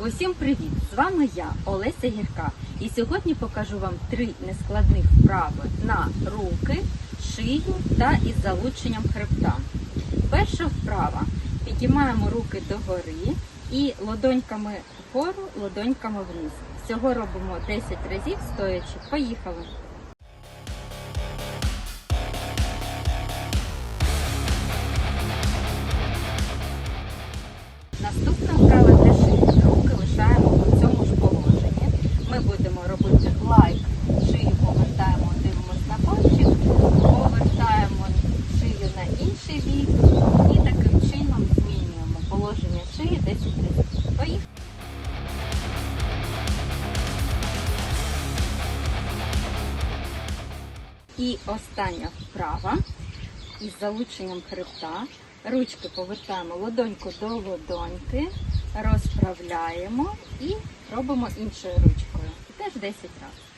Усім привіт! З вами я, Олеся Гірка. І сьогодні покажу вам три нескладних вправи на руки, шию та із залученням хребта. Перша вправа. Підіймаємо руки догори і ладоньками вгору, ладоньками вниз. Всього робимо 10 разів стоячи. Поїхали! Наступна вправа для шиї. Руки лишаємо у цьому ж положенні. Ми будемо робити лайк, шию повертаємо, дивимося на пальчик, повертаємо шию на і таким чином змінюємо положення шиї 10 разів. Поїхали. І остання вправа із залученням хребта. Ручки повертаємо ладоньку до ладоньки, розправляємо і робимо іншою ручкою. Теж 10 разів.